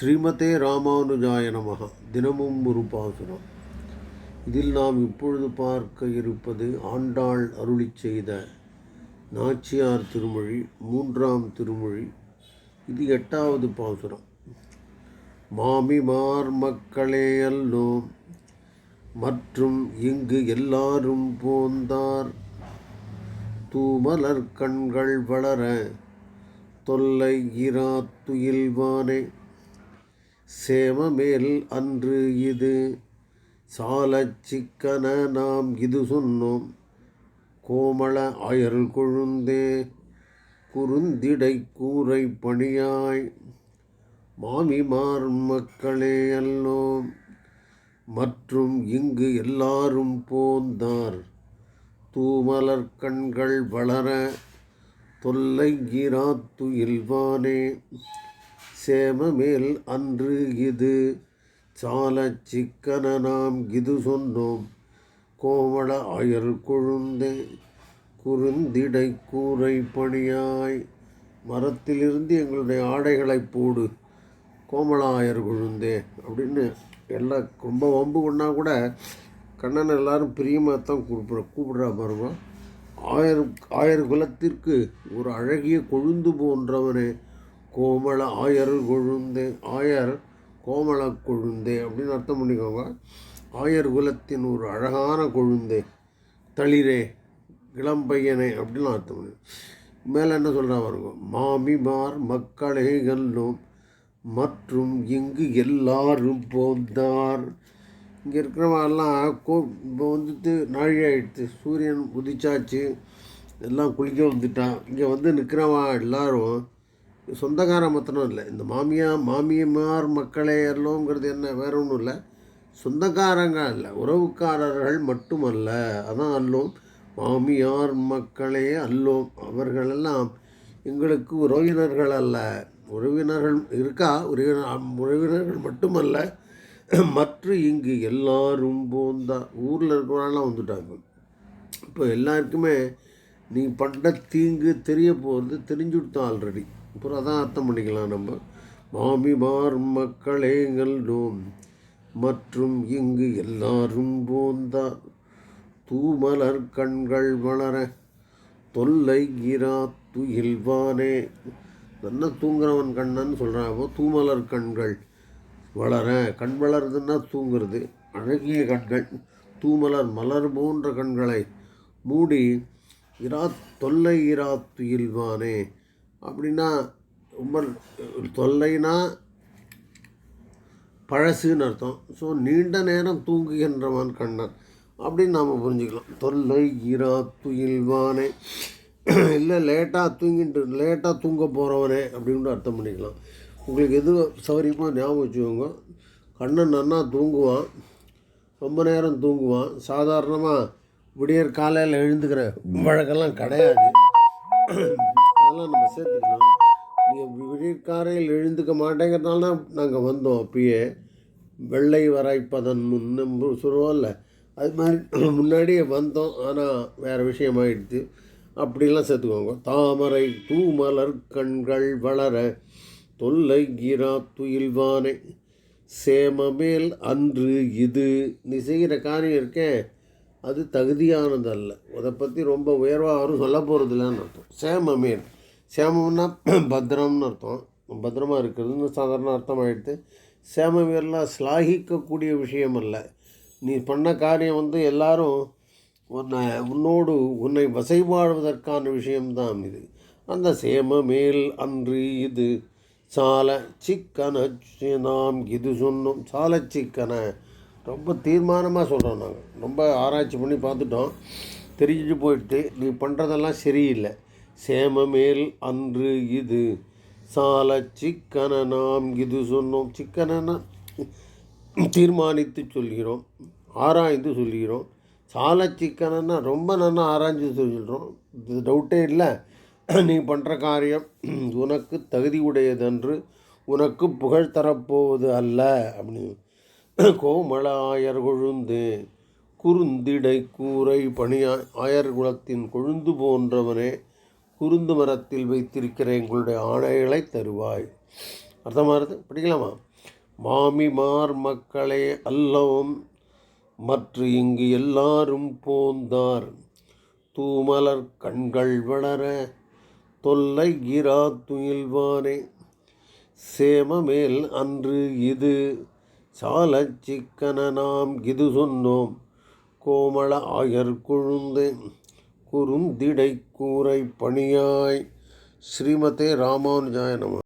ஸ்ரீமதே ராமானுஜாய நமக. தினமும் ஒரு பாசுரம். இதில் நாம் இப்பொழுது பார்க்க இருப்பது ஆண்டாள் அருளிச் செய்த நாச்சியார் திருமொழி மூன்றாம் திருமொழி. இது எட்டாவது பாசுரம். மாமிமார் மக்களே அல்லோம். மற்றும் இங்கு எல்லாரும் போந்தார். தூமலர் கண்கள் வளர தொல்லை இரா துயில்வானே சேமமேல் அன்று இது. சாலச் சிக்கன நாம் இது சொன்னோம். கோமள அயல் கொழுந்தே குறுந்திடை கூரை பணியாய். மாமிமார் மக்களே அல்லோம். மற்றும் இங்கு எல்லாரும் போந்தார். தூமலர் கண்கள் வளர தொல்லை இல்வானே. சேமமேல் அன்று இது. சாலச் சிக்கன நாம் இது சொன்னோம். கோமள அயல் கொழுந்தே குறுந்திடை கூரை பணியாய். மரத்திலிருந்து எங்களுடைய ஆடைகளை போடு. கோமலாயர் குழுந்தே அப்படின்னு எல்லாம் ரொம்ப வம்பு கொண்டா கூட கண்ணன் எல்லாரும் பிரியமாக தான் கூப்பிட கூப்பிடுறா பாருங்க. ஆயர் ஆயர் குலத்திற்கு ஒரு அழகிய கொழுந்து போன்றவனே. கோமள ஆயர் கொழுந்தே ஆயர் கோமள கொழுந்தே அப்படின்னு அர்த்தம் பண்ணிக்கோங்க. ஆயர் குலத்தின் ஒரு அழகான கொழுந்தே தளிரே இளம்பையனே அப்படின்னு அர்த்தம் பண்ணி. மேலே என்ன சொல்கிறா பாருங்க மாமிமார் மக்களே மற்றும் இங்கு எல்லாரும் போந்தார். இங்கே இருக்கிறவெல்லாம் கோ இப்போ வந்துட்டு நாழி ஆயிடுச்சு சூரியன் உதிச்சாச்சு எல்லாம் குளிக்க வந்துட்டான். இங்கே வந்து நிற்கிறவன் எல்லாரும் சொந்தக்காரன் மத்தனம் இல்லை. இந்த மாமியா மாமியமார் மக்களே எல்லோங்கிறது என்ன? வேற ஒன்றும் இல்லை. சொந்தக்காரங்க இல்லை உறவுக்காரர்கள் மட்டுமல்ல. அதான் அல்லோம். மாமியார் மக்களே அல்லோம். அவர்களெல்லாம் எங்களுக்கு உறவினர்கள் அல்ல. உறவினர்கள் இருக்கா? உறவினர் உறவினர்கள் மட்டுமல்ல. மற்ற இங்கு எல்லாரும் போந்தா. ஊரில் இருக்கிறவங்களாம் வந்துட்டாங்க. இப்போ எல்லாருக்குமே நீ பண்ண தீங்கு தெரிய போகிறது தெரிஞ்சுவிட்டோம் ஆல்ரெடி அப்புறம் அதான் அர்த்தம் பண்ணிக்கலாம் நம்ம. மாமிமார் மக்களேங்கள் நோம் மற்றும் இங்கு எல்லாரும் போந்தார் தூமலர் கண்கள் வளர தொல்லை இரா துயில்வானே நல்லா தூங்குறவன் கண்ணன்னு சொல்கிறான் தூமலர் கண்கள் வளர கண் வளருதுன்னா தூங்குறது. அழகிய கண்கள் தூமலர் மலர் போன்ற கண்களை மூடி இரா தொல்லை இரா துயில்வானே அப்படின்னா ரொம்ப தொல்லைனா பழசுன்னு அர்த்தம். ஸோ நீண்ட நேரம் தூங்குகின்றவன் கண்ணன். அப்படின்னு நாம் புரிஞ்சுக்கலாம். தொல்லை இரா துயில்வானே இல்லை லேட்டாக தூங்கிட்டு லேட்டாக தூங்க போகிறவனே அப்படின்னு அர்த்தம் பண்ணிக்கலாம். உங்களுக்கு எது சௌகரியமாக ஞாபகம் வச்சுக்கோங்க. கண்ணன் நன்னா தூங்குவான். ரொம்ப நேரம் தூங்குவான். சாதாரணமாக விடியற் காலையில் எழுந்துக்கிற வழக்கெல்லாம் கிடையாது. அதெல்லாம் நம்ம சேர்த்துக்கலாம் நீங்கள் விடியற்காலையில் எழுந்துக்க மாட்டேங்கிறதுனால தான் நாங்கள் வந்தோம் அப்பயே. வெள்ளை வரைப்பதன் முன்னு சொல்லுவோம்ல அது மாதிரி முன்னாடியே வந்தோம். ஆனால் வேறு விஷயமாயிடுச்சு. அப்படிலாம் சேர்த்துக்கோங்க. தாமரை தூமலர் கண்கள் வளர தொல்லை கீரா துயில்வானை சேமமேல் அன்று இது. நீ செய்கிற காரியம் இருக்கேன் அது தகுதியானது அல்ல அதை பற்றி ரொம்ப உயர்வாக யாரும் சொல்ல போகிறதில்லன்னு அர்த்தம். சேமமேல். சேமம்னா பத்திரம்னு அர்த்தம். பத்திரமாக இருக்கிறதுன்னு சாதாரண அர்த்தம் ஆகிடுது சேமமேலாம் சிலாகிக்கக்கூடிய விஷயம் அல்ல நீ பண்ண காரியம் வந்து எல்லாரும் உன்னை உன்னோடு உன்னை வசைவாழ்வதற்கான விஷயம்தான் இது. அந்த சேம மேல் அன்று இது. சால சிக்கன நாம் இது சொன்னோம். சால சிக்கன. ரொம்ப தீர்மானமாக சொல்கிறோம் நாங்கள் ரொம்ப ஆராய்ச்சி பண்ணி பார்த்துட்டோம். தெரிஞ்சு போயிட்டு நீ பண்ணுறதெல்லாம் சரியில்லை. சேமமேல் அன்று இது. சால சிக்கன நாம் இது சொன்னோம். சிக்கனன்னா தீர்மானித்து சொல்கிறோம். ஆராய்ந்து சொல்கிறோம். சால சிக்கனன்னா ரொம்ப நல்லா ஆராய்ஞ்சு சொல்கிறோம். இது டவுட்டே இல்லை. நீ பண்ணுற காரியம் உனக்கு தகுதி உடையதன்று உனக்கு புகழ் தரப்போவது அல்ல. அப்படின்னு கோமள ஆயர் கொழுந்து குறுந்திடை கூரை பணியா ஆயர் குலத்தின் கொழுந்து போன்றவனே குருந்து மரத்தில் வைத்திருக்கிற எங்களுடைய ஆணைகளை தருவாய். அர்த்தமாகிறது படிக்கலாமா? மாமிமார் மக்களே அல்லவும் மற்ற இங்கு எல்லாரும் போந்தார். தூமலர் கண்கள் வளர தொல்லை இரா துயில்வானே. சேமமேல் அன்று இது சால சிக்கன நாம் இது சொன்னோம். கோமள ஆயர் கூறும் திடை கூரை பணியாய். ஸ்ரீமதே ராமானுஜாய நம.